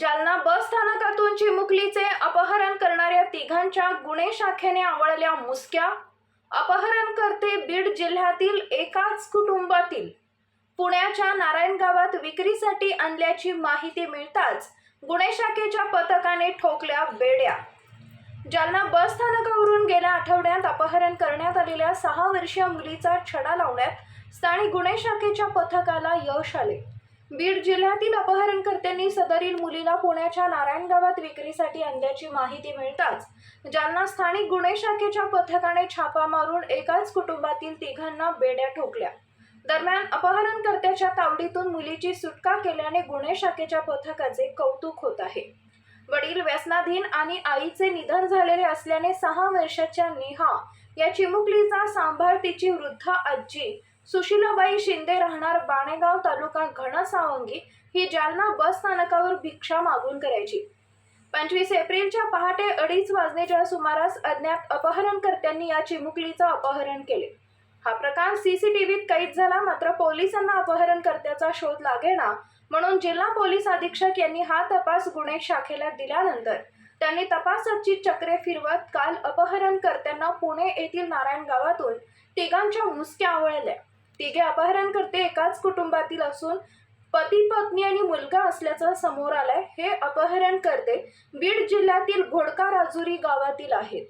जालना बस स्थानकातून चिमुकलीचे अपहरण करणाऱ्या तिघांच्या गुन्हे शाखेने आवळल्या मुसक्या. अपहरणकर्ते बीड जिल्ह्यातील एकाच कुटुंबातील पुण्याच्या नारायण गावात विक्रीसाठी आणल्याची माहिती मिळताच गुन्हे शाखेच्या पथकाने ठोकल्या बेड्या. जालना बस स्थानकावरून गेल्या आठवड्यात अपहरण करण्यात आलेल्या सहा वर्षीय मुलीचा छडा लावण्यात स्थानिक गुन्हे शाखेच्या पथकाला यश आले. बीड जिल्ह्यातील अपहरणकर्त्यांनी सदरील मुलीला पुण्याच्या नारायण गावात विक्रीसाठी आणल्याची माहिती मिळताच जालना स्थानिक गुन्हे शाखेच्या पथकाने छापा मारून एकाच कुटुंबातील तिघांना बेड्या ठोकल्या. दरम्यान अपहरणकर्त्याच्या तावडीतून मुलीची सुटका केल्याने गुन्हे शाखेच्या पथकाचे कौतुक होत आहे. वडील व्यसनाधीन आणि आईचे निधन झालेले असल्याने सहा वर्षाच्या नेहा या चिमुकलीचा सांभाळ तिची वृद्ध आजी सुशीलाबाई शिंदे राहणार बाणेगाव तालुका घनसावंगी ही जालना बस स्थानकावर भिक्षा मागून करायची. पंचवीस एप्रिलच्या पहाटे अडीच वाजण्याच्या सुमारास अज्ञात अपहरणकर्त्यांनी या चिमुकलीचं अपहरण केले. हा प्रकार सीसीटीव्हीत कैद झाला मात्र पोलिसांना अपहरणकर्त्याचा शोध लागेना म्हणून जिल्हा पोलीस अधीक्षक यांनी हा तपास गुन्हे शाखेला दिल्यानंतर त्यांनी तपासाची चक्रे फिरवत काल अपहरणकर्त्यांना पुणे येथील नारायण गावातून तिघांच्या मुसक्या आवळल्या. तिघे अपहरणकर्ते एकाच कुटुंबातील असून पती पत्नी आणि मुलगा असल्याचं समोर आलंय. हे अपहरणकर्ते बीड जिल्ह्यातील घोडका राजुरी गावातील आहेत.